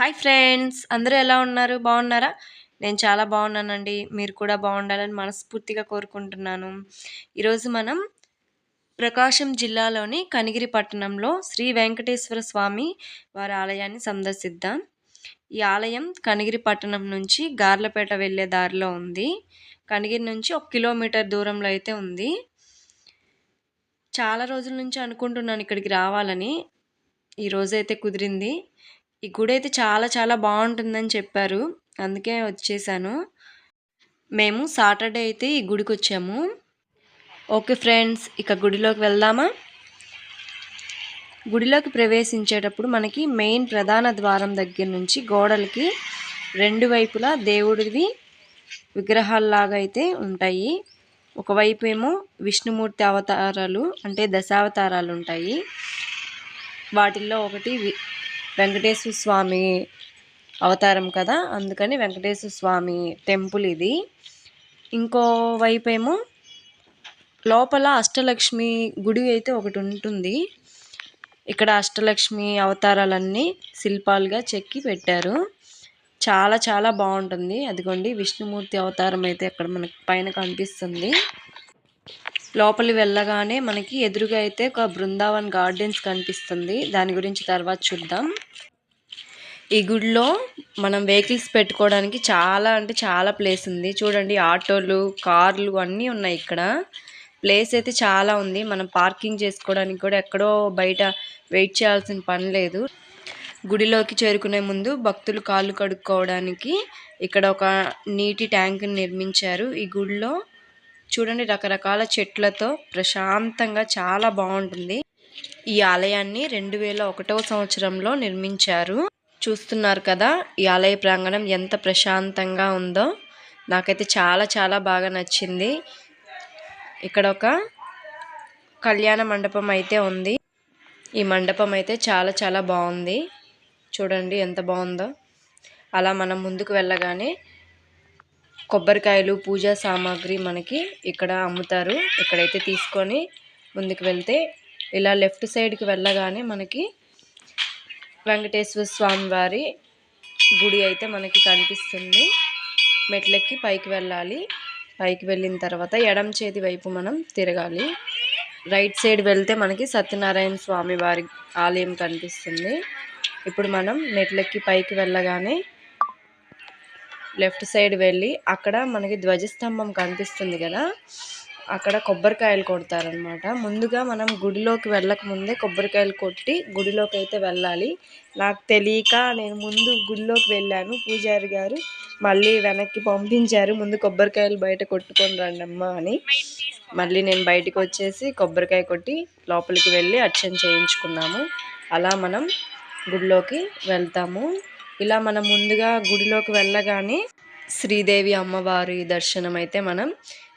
Hi friends అందరూ ఎలా ఉన్నారు? బాగున్నారా? నేను చాలా బాగున్నానండి. మీరు కూడా బాగుండాలని మనస్ఫూర్తిగా కోరుకుంటున్నాను. ఈరోజు మనం ప్రకాశం జిల్లాలోని కనిగిరి పట్టణంలో శ్రీ వెంకటేశ్వర స్వామి వారి ఆలయాన్ని సందర్శిద్దాం. ఈ ఆలయం కనిగిరి పట్టణం నుంచి గార్లపేట వెళ్ళే దారిలో ఉంది. కనిగిరి నుంచి ఒక కిలోమీటర్ దూరంలో అయితే ఉంది. చాలా రోజుల నుంచి అనుకుంటున్నాను ఇక్కడికి రావాలని. ఈరోజైతే కుదిరింది. ఈ గుడి అయితే చాలా చాలా బాగుంటుందని చెప్పారు. అందుకే వచ్చేసాను. మేము సాటర్డే అయితే ఈ గుడికి వచ్చాము ఓకే ఫ్రెండ్స్ ఇక గుడిలోకి వెళ్దామా? గుడిలోకి ప్రవేశించేటప్పుడు మనకి మెయిన్ ప్రధాన ద్వారం దగ్గర నుంచి గోడలకి రెండు వైపులా దేవుడివి విగ్రహాల్లాగా అయితే ఉంటాయి. ఒకవైపు ఏమో విష్ణుమూర్తి అవతారాలు అంటే దశావతారాలు ఉంటాయి. వాటిల్లో ఒకటి వెంకటేశ్వర స్వామి అవతారం కదా? అందుకని వెంకటేశ్వర స్వామి టెంపుల్ ఇది. ఇంకో వైపు ఏమో లోపల అష్టలక్ష్మి గుడి అయితే ఒకటి ఉంటుంది. ఇక్కడ అష్టలక్ష్మి అవతారాలన్నీ శిల్పాలుగా చెక్కి పెట్టారు. చాలా చాలా బాగుంటుంది. అదిగోండి విష్ణుమూర్తి అవతారం అయితే అక్కడ మనకి పైన కనిపిస్తుంది. లోపలి వెళ్ళగానే మనకి ఎదురుగా అయితే ఒక బృందావన్ గార్డెన్స్ కనిపిస్తుంది. దాని గురించి తర్వాత చూద్దాం. ఈ గుడిలో మనం వెహికల్స్ పెట్టుకోవడానికి చాలా అంటే చాలా ప్లేస్ ఉంది. చూడండి ఆటోలు కార్లు అన్నీ ఉన్నాయి ఇక్కడ. ప్లేస్ అయితే చాలా ఉంది. మనం పార్కింగ్ చేసుకోవడానికి కూడా ఎక్కడో బయట వెయిట్ చేయాల్సిన పని లేదు. గుడిలోకి చేరుకునే ముందు భక్తులు కాళ్ళు కడుక్కోవడానికి ఇక్కడ ఒక నీటి ట్యాంక్ నిర్మించారు. ఈ గుడిలో చూడండి రకరకాల చెట్లతో ప్రశాంతంగా చాలా బాగుంటుంది. ఈ ఆలయాన్ని రెండు వేల ఒకటవ సంవత్సరంలో నిర్మించారు. చూస్తున్నారు కదా ఈ ఆలయ ప్రాంగణం ఎంత ప్రశాంతంగా ఉందో. నాకైతే చాలా చాలా బాగా నచ్చింది. ఇక్కడ ఒక కళ్యాణ మండపం అయితే ఉంది. ఈ మండపం అయితే చాలా చాలా బాగుంది. చూడండి ఎంత బాగుందో. అలా మనం ముందుకు వెళ్ళగానే కొబ్బరికాయలు పూజా సామాగ్రి మనకి ఇక్కడ అమ్ముతారు. ఇక్కడైతే తీసుకొని ముందుకు వెళ్తే ఇలా లెఫ్ట్ సైడ్కి వెళ్ళగానే మనకి వెంకటేశ్వర స్వామి వారి గుడి అయితే మనకి కనిపిస్తుంది. మెట్లెక్కి పైకి వెళ్ళాలి. పైకి వెళ్ళిన తర్వాత ఎడం చేతి వైపు మనం తిరగాలి. రైట్ సైడ్ వెళ్తే మనకి సత్యనారాయణ స్వామి వారి ఆలయం కనిపిస్తుంది. ఇప్పుడు మనం మెట్లెక్కి పైకి వెళ్ళగానే లెఫ్ట్ సైడ్ వెళ్ళి అక్కడ మనకి ధ్వజస్తంభం కనిపిస్తుంది కదా అక్కడ కొబ్బరికాయలు కొడతారనమాట ముందుగా మనం గుడిలోకి వెళ్ళక ముందే కొబ్బరికాయలు కొట్టి గుడిలోకి అయితే వెళ్ళాలి. నాకు తెలియక నేను ముందు గుడిలోకి వెళ్ళాను. పూజారి గారు మళ్ళీ వెనక్కి పంపించారు ముందు కొబ్బరికాయలు బయట కొట్టుకొని రండమ్మా అని. మళ్ళీ నేను బయటకు వచ్చేసి కొబ్బరికాయ కొట్టి లోపలికి వెళ్ళి అర్చన చేయించుకున్నాము. అలా మనం గుడిలోకి వెళ్తాము. ఇలా మనం ముందుగా గుడిలోకి వెళ్ళగానే శ్రీదేవి అమ్మవారి దర్శనం అయితే మనం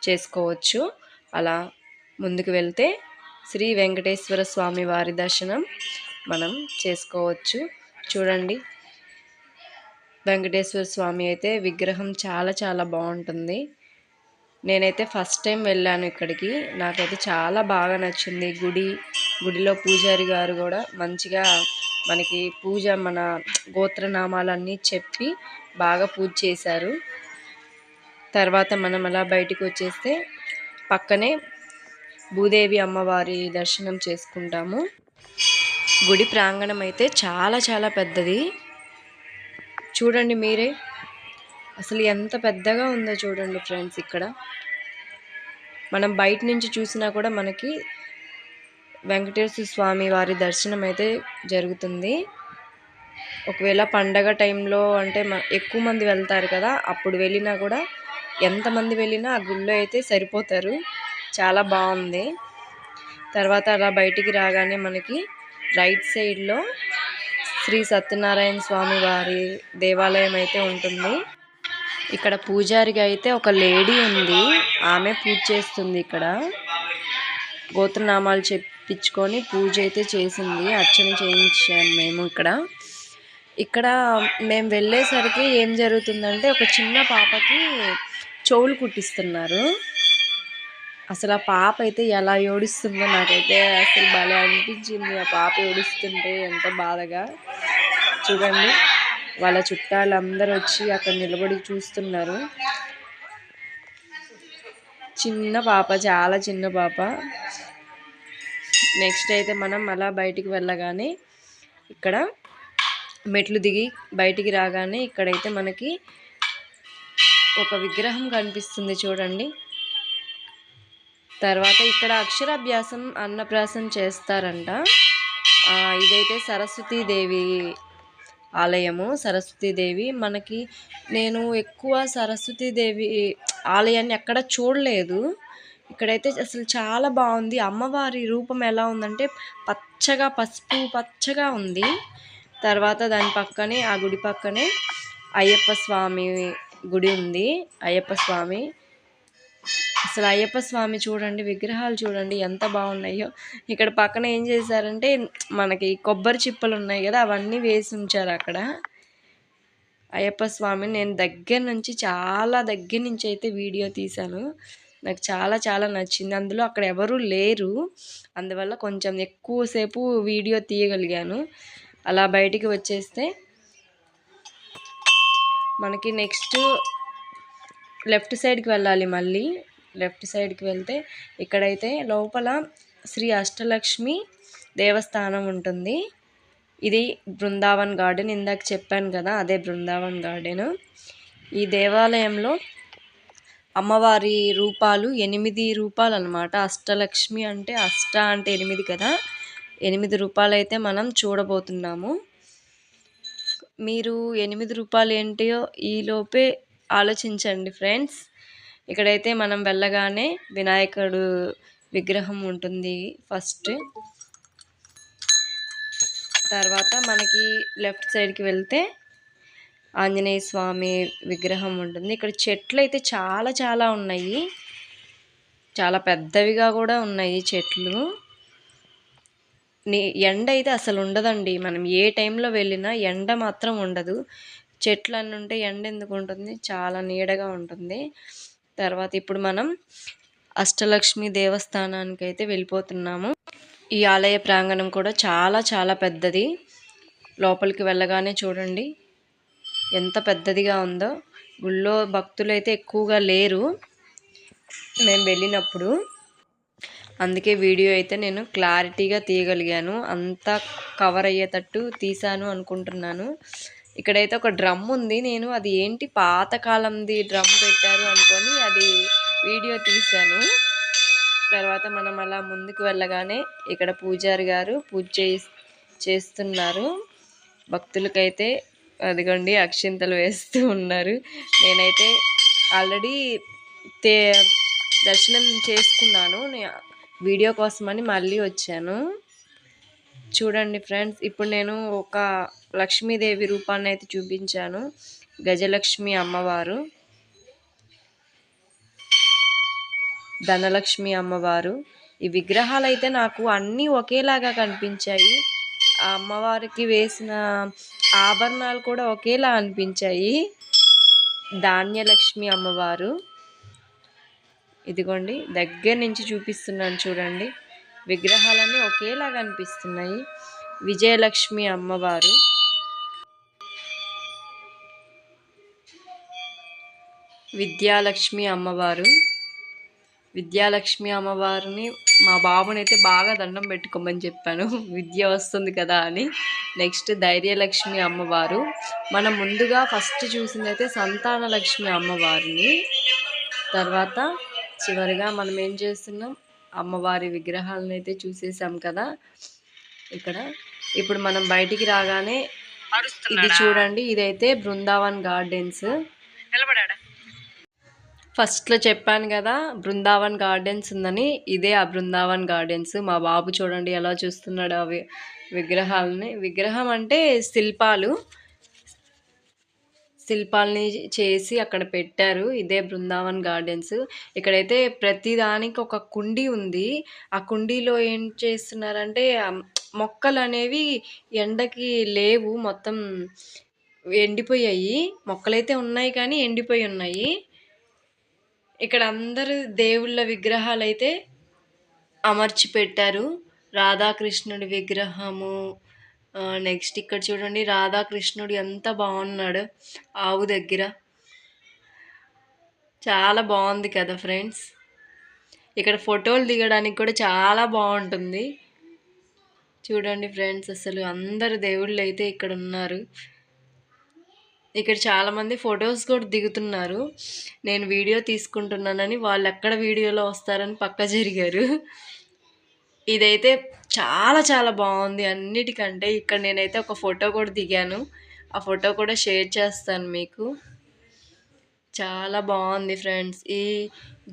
చేసుకోవచ్చు. అలా ముందుకు వెళ్తే శ్రీ వెంకటేశ్వర స్వామి వారి దర్శనం మనం చేసుకోవచ్చు. చూడండి. వెంకటేశ్వర స్వామి అయితే విగ్రహం చాలా చాలా బాగుంటుంది. నేనైతే ఫస్ట్ టైం వెళ్ళాను ఇక్కడికి. నాకైతే చాలా బాగా నచ్చింది. గుడి గుడిలో పూజారి గారు కూడా మంచిగా మనకి పూజ మన గోత్రనామాలన్నీ చెప్పి బాగా పూజ చేశారు. తర్వాత మనం అలా బయటికి వచ్చేస్తే పక్కనే భూదేవి అమ్మవారి దర్శనం చేసుకుంటాము. గుడి ప్రాంగణం అయితే చాలా చాలా పెద్దది. చూడండి మీరే అసలు ఎంత పెద్దగా ఉందో చూడండి ఫ్రెండ్స్ ఇక్కడ. మనం బయట నుంచి చూసినా కూడా మనకి వెంకటేశ్వర స్వామి వారి దర్శనం అయితే జరుగుతుంది. ఒకవేళ పండగ టైంలో అంటే ఎక్కువ మంది వెళ్తారు కదా అప్పుడు వెళ్ళినా కూడా ఎంతమంది వెళ్ళినా ఆ గుళ్ళో అయితే సరిపోతారు. చాలా బాగుంది. తర్వాత అలా బయటికి రాగానే మనకి రైట్ సైడ్లో శ్రీ సత్యనారాయణ స్వామి వారి దేవాలయం అయితే ఉంటుంది. ఇక్కడ పూజారిగా అయితే ఒక లేడీ ఉంది. ఆమె పూజ చేస్తుంది ఇక్కడ. గోత్రనామాలు పిచ్చుకొని పూజ అయితే చేసింది అర్చన చేయించాము మేము ఇక్కడ. ఇక్కడ మేము వెళ్ళేసరికి ఏం జరుగుతుందంటే ఒక చిన్న పాపకి చెవులు కుట్టిస్తున్నారు. అసలు ఆ పాప అయితే ఎలా ఏడుస్తుందో నాకైతే అసలు భలే అనిపించింది. ఆ పాప ఏడుస్తుంటే ఎంత బాధగా. చూడండి వాళ్ళ చుట్టాలు అందరూ వచ్చి అక్కడ నిలబడి చూస్తున్నారు. చిన్న పాప చాలా చిన్న పాప. నెక్స్ట్ అయితే మనం అలా బయటికి వెళ్ళగానే ఇక్కడ మెట్లు దిగి బయటికి రాగానే ఇక్కడైతే మనకి ఒక విగ్రహం కనిపిస్తుంది చూడండి. తర్వాత ఇక్కడ అక్షరాభ్యాసం అన్నప్రాసం చేస్తారంట. ఇదైతే సరస్వతీదేవి ఆలయము. సరస్వతీదేవి మనకి నేను ఎక్కువ సరస్వతీదేవి ఆలయాన్ని ఎక్కడ చూడలేదు. ఇక్కడైతే అసలు చాలా బాగుంది. అమ్మవారి రూపం ఎలా ఉందంటే పచ్చగా పసుపు పచ్చగా ఉంది. తర్వాత దాని పక్కనే ఆ గుడి పక్కనే అయ్యప్ప స్వామి గుడి ఉంది. అయ్యప్ప స్వామి. అసలు అయ్యప్ప స్వామి చూడండి విగ్రహాలు చూడండి ఎంత బాగున్నాయో. ఇక్కడ పక్కన ఏం చేశారంటే మనకి కొబ్బరి చిప్పలు ఉన్నాయి కదా అవన్నీ వేసి ఉంచారు అక్కడ. అయ్యప్ప స్వామి నేను దగ్గర నుంచి చాలా దగ్గర నుంచి అయితే వీడియో తీశాను. నాకు చాలా చాలా నచ్చింది. అందులో అక్కడ ఎవరూ లేరు. అందువల్ల కొంచెం ఎక్కువసేపు వీడియో తీయగలిగాను. అలా బయటికి వచ్చేస్తే మనకి నెక్స్ట్ లెఫ్ట్ సైడ్కి వెళ్ళాలి మళ్ళీ. లెఫ్ట్ సైడ్కి వెళ్తే ఇక్కడైతే లోపల శ్రీ అష్టలక్ష్మి దేవస్థానం ఉంటుంది. ఇది బృందావన్ గార్డెన్. ఇందాక చెప్పాను కదా అదే బృందావన్ గార్డెన్. ఈ దేవాలయంలో అమ్మవారి రూపాలు ఎనిమిది రూపాలు అనమాట అష్టలక్ష్మి అంటే అష్ట అంటే ఎనిమిది కదా? ఎనిమిది రూపాయలు అయితే మనం చూడబోతున్నాము. మీరు ఎనిమిది రూపాయలు ఏంటో ఈలోపే ఆలోచించండి ఫ్రెండ్స్. ఇక్కడైతే మనం వెళ్ళగానే వినాయకుడు విగ్రహం ఉంటుంది ఫస్ట్. తర్వాత మనకి లెఫ్ట్ సైడ్కి వెళ్తే ఆంజనేయ స్వామి విగ్రహం ఉంటుంది. ఇక్కడ చెట్లు అయితే చాలా చాలా ఉన్నాయి. చాలా పెద్దవిగా కూడా ఉన్నాయి చెట్లు. ఎండ అయితే అసలు ఉండదండి. మనం ఏ టైంలో వెళ్ళినా ఎండ మాత్రం ఉండదు. చెట్లు అన్నీ ఉంటే ఎండ ఎందుకు ఉంటుంది? చాలా నీడగా ఉంటుంది. తర్వాత ఇప్పుడు మనం అష్టలక్ష్మి దేవస్థానానికి అయితే వెళ్ళిపోతున్నాము. ఈ ఆలయ ప్రాంగణం కూడా చాలా చాలా పెద్దది. లోపలికి వెళ్ళగానే చూడండి. ఎంత పెద్దదిగా ఉందో. గుళ్ళో భక్తులు అయితే ఎక్కువగా లేరు. మేము వెళ్ళినప్పుడు అందుకే వీడియో అయితే నేను క్లారిటీగా తీయగలిగాను. అంతా కవర్ అయ్యేటట్టు తీసాను అనుకుంటున్నాను. ఇక్కడైతే ఒక డ్రమ్ ఉంది. నేను అది ఏంటి పాతకాలంది డ్రమ్ పెట్టారు అనుకొని అది వీడియో తీశాను. తర్వాత మనం అలా ముందుకు వెళ్ళగానే ఇక్కడ పూజారి గారు పూజ చేస్తున్నారు. భక్తులకైతే అదిగోండి అక్షింతలు వేస్తూ ఉన్నారు. నేనైతే ఆల్రెడీ తే దర్శనం చేసుకున్నాను. వీడియో కోసమని మళ్ళీ వచ్చాను. చూడండి ఫ్రెండ్స్ ఇప్పుడు నేను ఒక లక్ష్మీదేవి రూపాన్ని అయితే చూపించాను. గజలక్ష్మి అమ్మవారు ధనలక్ష్మి అమ్మవారు. ఈ విగ్రహాలు అయితే నాకు అన్నీ ఒకేలాగా కనిపించాయి. ఆ అమ్మవారికి వేసిన ఆభరణాలు కూడా ఒకేలా అనిపించాయి. ధాన్యలక్ష్మి అమ్మవారు. ఇదిగోండి దగ్గర నుంచి చూపిస్తున్నాను చూడండి. విగ్రహాలన్నీ ఒకేలాగా అనిపిస్తున్నాయి. విజయలక్ష్మి అమ్మవారు. విద్యాలక్ష్మి అమ్మవారు. విద్యాలక్ష్మి అమ్మవారిని మా బాబునైతే బాగా దండం పెట్టుకోమని చెప్పాను. విద్య వస్తుంది కదా అని. నెక్స్ట్ ధైర్యలక్ష్మి అమ్మవారు. మనం ముందుగా ఫస్ట్ చూసిందైతే సంతాన లక్ష్మి అమ్మవారిని. తర్వాత చివరిగా మనం ఏం చేస్తున్నాం? అమ్మవారి విగ్రహాలను అయితే చూసేసాం కదా. ఇక్కడ ఇప్పుడు మనం బయటికి రాగానే ఇది చూడండి. ఇదైతే బృందావన్ గార్డెన్స్. ఫస్ట్లో చెప్పాను కదా బృందావన్ గార్డెన్స్ ఉందని. ఇదే ఆ బృందావన్ గార్డెన్స్. మా బాబు చూడండి ఎలా చూస్తున్నాడు అవి విగ్రహాలని. విగ్రహం అంటే శిల్పాలు. శిల్పాలని చేసి అక్కడ పెట్టారు. ఇదే బృందావన్ గార్డెన్స్. ఇక్కడైతే ప్రతిదానికి ఒక కుండీ ఉంది. ఆ కుండీలో ఏం చేస్తున్నారంటే మొక్కలు అనేవి ఎండకి లేవు మొత్తం ఎండిపోయాయి. మొక్కలైతే ఉన్నాయి కానీ ఎండిపోయి ఉన్నాయి. ఇక్కడ అందరు దేవుళ్ళ విగ్రహాలు అయితే అమర్చి పెట్టారు రాధాకృష్ణుడి విగ్రహము నెక్స్ట్ ఇక్కడ చూడండి రాధాకృష్ణుడు ఎంత బాగున్నాడు ఆవు దగ్గర. చాలా బాగుంది కదా ఫ్రెండ్స్. ఇక్కడ ఫోటోలు దిగడానికి కూడా చాలా బాగుంటుంది. చూడండి ఫ్రెండ్స్ అసలు అందరు దేవుళ్ళు అయితే ఇక్కడ ఉన్నారు ఇక్కడ చాలామంది ఫొటోస్ కూడా దిగుతున్నారు. నేను వీడియో తీసుకుంటున్నానని వాళ్ళు ఎక్కడ వీడియోలో వస్తారని పక్క జరిగారు. ఇదైతే చాలా చాలా బాగుంది అన్నిటికంటే. ఇక్కడ నేనైతే ఒక ఫోటో కూడా దిగాను. ఆ ఫోటో కూడా షేర్ చేస్తాను మీకు. చాలా బాగుంది ఫ్రెండ్స్. ఈ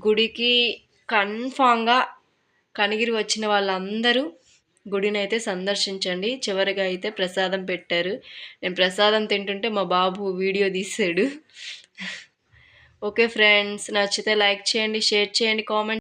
గుడికి కన్ఫామ్గా కనిగిరి వచ్చిన వాళ్ళందరూ గుడిని అయితే సందర్శించండి. చివరిగా అయితే ప్రసాదం పెట్టారు. నేను ప్రసాదం తింటుంటే మా బాబు వీడియో తీసాడు. ఓకే ఫ్రెండ్స్ నచ్చితే లైక్ చేయండి షేర్ చేయండి కామెంట్